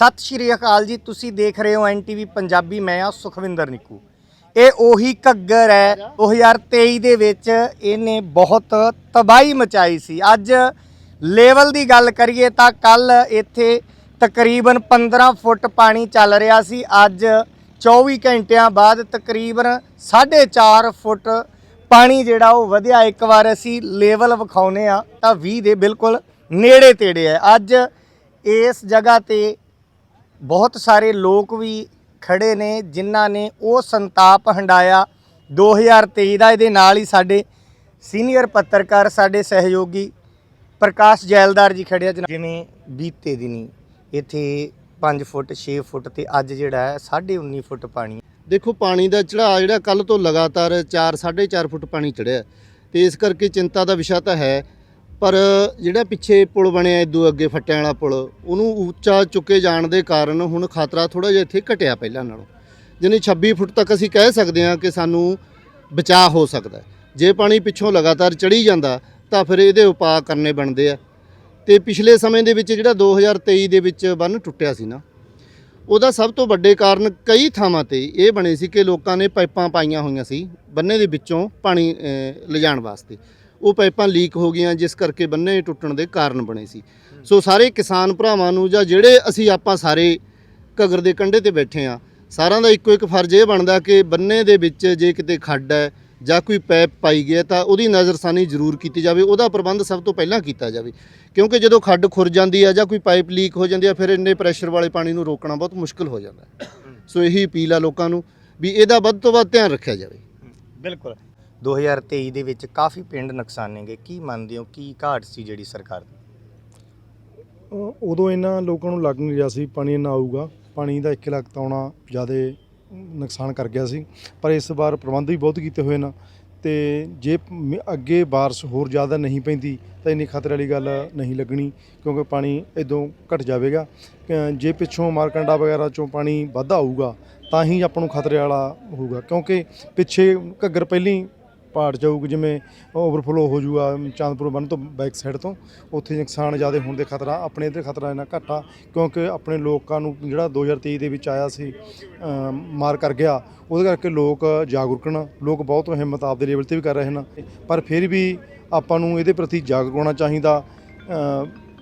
ਸਤਿ ਸ਼੍ਰੀ ਅਕਾਲ ਜੀ, ਤੁਸੀਂ ਦੇਖ ਰਹੇ ਹੋ ਐਨਟੀਵੀ ਪੰਜਾਬੀ, ਮੈਂ ਆ ਸੁਖਵਿੰਦਰ ਨਿੱਕੂ। ਇਹ ਉਹੀ ਘੱਗਰ ਹੈ 2023 ਦੇ ਵਿੱਚ ਇਹਨੇ ਬਹੁਤ ਤਬਾਹੀ ਮਚਾਈ ਸੀ। ਅੱਜ ਲੈਵਲ ਦੀ ਗੱਲ ਕਰੀਏ ਤਾਂ ਕੱਲ ਇੱਥੇ ਤਕਰੀਬਨ 15 ਫੁੱਟ ਪਾਣੀ ਚੱਲ ਰਿਹਾ ਸੀ। ਅੱਜ 24 ਘੰਟਿਆਂ ਬਾਅਦ ਤਕਰੀਬਨ 4.5 ਫੁੱਟ ਪਾਣੀ ਜਿਹੜਾ ਉਹ ਵਧਿਆ। ਇੱਕ ਵਾਰ ਅਸੀਂ ਲੈਵਲ ਵਿਖਾਉਨੇ ਆ ਤਾਂ 20 ਦੇ ਬਿਲਕੁਲ ਨੇੜੇ ਤੇੜੇ ਹੈ। ਅੱਜ ਇਸ ਜਗ੍ਹਾ ਤੇ ਬਹੁਤ ਸਾਰੇ ਲੋਕ ਵੀ ਖੜੇ ਨੇ, ਜਿਨ੍ਹਾਂ ਨੇ ਉਹ ਸੰਤਾਪ ਹੰਡਾਇਆ। 2023 ਦਾ ਇਹਦੇ ਨਾਲ ਹੀ ਸਾਡੇ ਸੀਨੀਅਰ ਪੱਤਰਕਾਰ, ਸਾਡੇ ਸਹਿਯੋਗੀ ਪ੍ਰਕਾਸ਼ ਜੈਲਦਾਰ ਜੀ ਖੜੇ ਆ ਜਿਵੇਂ ਬੀਤੇ ਦਿਨੀ ਇੱਥੇ 5 ਫੁੱਟ 6 ਫੁੱਟ ਤੇ ਅੱਜ ਜਿਹੜਾ ਹੈ 19.5 ਫੁੱਟ ਪਾਣੀ। ਦੇਖੋ, ਪਾਣੀ ਦਾ ਚੜਾਅ ਜਿਹੜਾ ਕੱਲ ਤੋਂ ਲਗਾਤਾਰ 4 4.5 ਫੁੱਟ ਪਾਣੀ ਚੜਿਆ ਤੇ ਇਸ ਕਰਕੇ ਚਿੰਤਾ ਦਾ ਵਿਸ਼ਾ ਤਾਂ ਹੈ ਪਰ ਜਿਹੜਾ ਪਿੱਛੇ ਪੁਲ ਬਣਿਆ ਇਦੋਂ ਅੱਗੇ ਫੱਟਿਆਂ ਵਾਲਾ ਪੁਲ, ਉਹਨੂੰ ਉੱਚਾ ਚੁੱਕੇ ਜਾਣ ਦੇ ਕਾਰਨ ਹੁਣ ਖਤਰਾ ਥੋੜਾ ਜਿਹਾ ਇੱਥੇ ਘਟਿਆ ਪਹਿਲਾਂ ਨਾਲੋਂ। ਜਾਣੀ 26 ਫੁੱਟ ਤੱਕ ਅਸੀਂ ਕਹਿ ਸਕਦੇ ਹਾਂ ਕਿ ਸਾਨੂੰ ਬਚਾਅ ਹੋ ਸਕਦਾ ਜੇ ਪਾਣੀ ਪਿੱਛੋਂ ਲਗਾਤਾਰ ਚੜੀ ਜਾਂਦਾ, ਤਾਂ ਫਿਰ ਇਹਦੇ ਉਪਾਅ ਕਰਨੇ ਬਣਦੇ ਆ। ਤੇ ਪਿਛਲੇ ਸਮੇਂ ਦੇ ਵਿੱਚ ਜਿਹੜਾ 2023 ਦੇ ਵਿੱਚ ਬੰਨ ਟੁੱਟਿਆ ਸੀ ਨਾ, ਉਹਦਾ ਸਭ ਤੋਂ ਵੱਡੇ ਕਾਰਨ ਕਈ ਥਾਵਾਂ ਤੇ ਇਹ ਬਣੇ ਸੀ ਕਿ ਲੋਕਾਂ ਨੇ ਪਾਈਪਾਂ ਪਾਈਆਂ ਹੋਈਆਂ ਸੀ ਬੰਨੇ ਦੇ ਵਿੱਚੋਂ ਪਾਣੀ ਲਿਜਾਣ ਵਾਸਤੇ। ਉਹ ਪਾਈਪਾਂ ਲੀਕ ਹੋ ਗਈਆਂ, ਜਿਸ ਕਰਕੇ ਬੰਨੇ ਟੁੱਟਣ ਦੇ ਕਾਰਨ ਬਣੇ ਸੀ। ਸੋ ਸਾਰੇ ਕਿਸਾਨ ਭਰਾਵਾਂ ਨੂੰ ਜਾਂ ਜਿਹੜੇ ਅਸੀਂ ਆਪਾਂ ਸਾਰੇ ਘੱਗਰ ਦੇ ਕੰਢੇ ਤੇ ਬੈਠੇ ਆ ਸਾਰਿਆਂ ਦਾ ਇੱਕੋ ਇੱਕ ਫਰਜ਼ ਇਹ ਬਣਦਾ ਕਿ ਬੰਨੇ ਦੇ ਵਿੱਚ ਜੇ ਕਿਤੇ ਖੱਡ ਹੈ ਜਾਂ ਕੋਈ ਪਾਈਪ ਪਾਈ ਗਿਆ ਤਾਂ ਉਹਦੀ ਨਜ਼ਰਸਾਨੀ ਜ਼ਰੂਰ ਕੀਤੀ ਜਾਵੇ। ਉਹਦਾ ਪ੍ਰਬੰਧ ਸਭ ਤੋਂ ਪਹਿਲਾਂ ਕੀਤਾ ਜਾਵੇ। ਕਿਉਂਕਿ ਜਦੋਂ ਖੱਡ ਖੁਰ ਜਾਂਦੀ ਹੈ ਜਾਂ ਕੋਈ ਪਾਈਪ ਲੀਕ ਹੋ ਜਾਂਦੀ ਹੈ, ਫਿਰ ਇੰਨੇ ਪ੍ਰੈਸ਼ਰ ਵਾਲੇ ਪਾਣੀ ਨੂੰ ਰੋਕਣਾ ਬਹੁਤ ਮੁਸ਼ਕਲ ਹੋ ਜਾਂਦਾ ਸੋ ਇਹੀ ਅਪੀਲ ਆ ਲੋਕਾਂ ਨੂੰ ਵੀ ਇਹਦਾ ਵੱਧ ਤੋਂ ਵੱਧ ਧਿਆਨ ਰੱਖਿਆ ਜਾਵੇ। ਬਿਲਕੁਲ। 2023 ਦੇ ਵਿੱਚ ਕਾਫੀ ਪਿੰਡ ਨੁਕਸਾਨੇ ਗਏ ਕੀ ਮੰਨਦੇ ਹੋ? ਕੀ ਘਾਟ ਸੀ ਜਿਹੜੀ ਸਰਕਾਰ ਦੀ? ਅ, ਉਦੋਂ ਇਹਨਾਂ ਲੋਕਾਂ ਨੂੰ ਲੱਗ ਨਹੀਂ ਰਿਹਾ ਸੀ ਪਾਣੀ ਇੰਨਾ ਆਊਗਾ। ਪਾਣੀ ਦਾ 1 ਲੱਖ ਤਾਂ ਆਉਣਾ ਜ਼ਿਆਦਾ ਨੁਕਸਾਨ ਕਰ ਗਿਆ ਸੀ। ਪਰ ਇਸ ਵਾਰ ਪ੍ਰਬੰਧ ਵੀ ਬਹੁਤ ਕੀਤੇ ਹੋਏ ਨੇ ਤੇ ਜੇ ਮ- ਅੱਗੇ ਬਾਰਿਸ਼ ਹੋਰ ਜ਼ਿਆਦਾ ਨਹੀਂ ਪੈਂਦੀ ਤਾਂ ਇੰਨੀ ਖਤਰੇ ਵਾਲੀ ਗੱਲ ਨਹੀਂ ਲੱਗਣੀ ਕਿਉਂਕਿ ਪਾਣੀ ਇਦੋਂ ਘਟ ਜਾਵੇਗਾ। ਅ, ਜੇ ਪਿੱਛੋਂ ਮਾਰਕੰਡਾ ਵਗੈਰਾ ਚੋਂ ਪਾਣੀ ਵੱਧ ਆਊਗਾ ਤਾਂ ਹੀ ਆਪਾਂ ਨੂੰ ਖਤਰੇ ਵਾਲਾ ਹੋਊਗਾ। ਕਿਉਂਕਿ ਪਿੱਛੇ ਘੱਗਰ ਪਹਿਲੀ ਪਹਾੜ ਪਾੜ ਜਾਊਗਾ ਜਿਵੇਂ ਓਵਰਫਲੋ ਹੋ ਜਾਊਗਾ, ਚਾਂਦਪੁਰ ਬੰਨ ਤੋਂ ਬੈਕ ਸਾਈਡ ਤੋਂ, ਉੱਥੇ ਨੁਕਸਾਨ ਜ਼ਿਆਦਾ ਹੋਣ ਦੇ ਖਤਰਾ, ਆਪਣੇ ਇੱਧਰ ਖਤਰਾ ਇਹਨਾਂ ਘੱਟ ਆ, ਕਿਉਂਕਿ ਆਪਣੇ ਲੋਕਾਂ ਨੂੰ ਜਿਹੜਾ 2023 ਦੇ ਵਿੱਚ ਆਇਆ ਸੀ ਮਾਰ ਕਰ ਗਿਆ, ਉਹਦੇ ਕਰਕੇ ਲੋਕ ਜਾਗਰੂਕ ਹਨ, ਲੋਕ ਬਹੁਤ ਹਿੰਮਤ ਆਪਦੇ ਲੈਵਲ ਤੇ ਵੀ ਕਰ ਰਹੇ ਹਨ, ਪਰ ਫਿਰ ਵੀ ਆਪਾਂ ਨੂੰ ਇਹਦੇ ਪ੍ਰਤੀ ਜਾਗਰੂਕ ਹੋਣਾ ਚਾਹੀਦਾ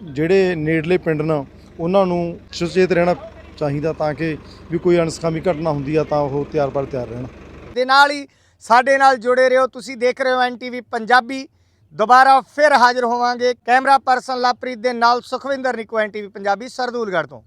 ਜਿਹੜੇ ਨੇੜਲੇ ਪਿੰਡ ਨੇ, ਉਹਨਾਂ ਨੂੰ ਸੁਚੇਤ ਰਹਿਣਾ ਚਾਹੀਦਾ ਤਾਂ ਕਿ ਵੀ ਕੋਈ ਅਣਸਖਾਮੀ ਘਟਨਾ ਹੁੰਦੀ ਆ ਤਾਂ ਉਹ ਤਿਆਰ ਪਰ ਤਿਆਰ ਰਹਿਣ। ਦੇ ਨਾਲ ਹੀ ਸਾਡੇ ਨਾਲ ਜੁੜੇ ਰਹੋ। ਤੁਸੀਂ ਦੇਖ ਰਹੇ ਹੋ ਐਨਟੀਵੀ ਪੰਜਾਬੀ। ਦੁਬਾਰਾ ਫਿਰ ਹਾਜ਼ਰ ਹੋਵਾਂਗੇ ਕੈਮਰਾ ਪਰਸਨ ਲਵਪ੍ਰੀਤ ਦੇ ਨਾਲ ਸੁਖਵਿੰਦਰ ਨਿੱਕੂ ਐਨਟੀਵੀ ਪੰਜਾਬੀ ਸਰਦੂਲਗੜ੍ਹ ਤੋਂ।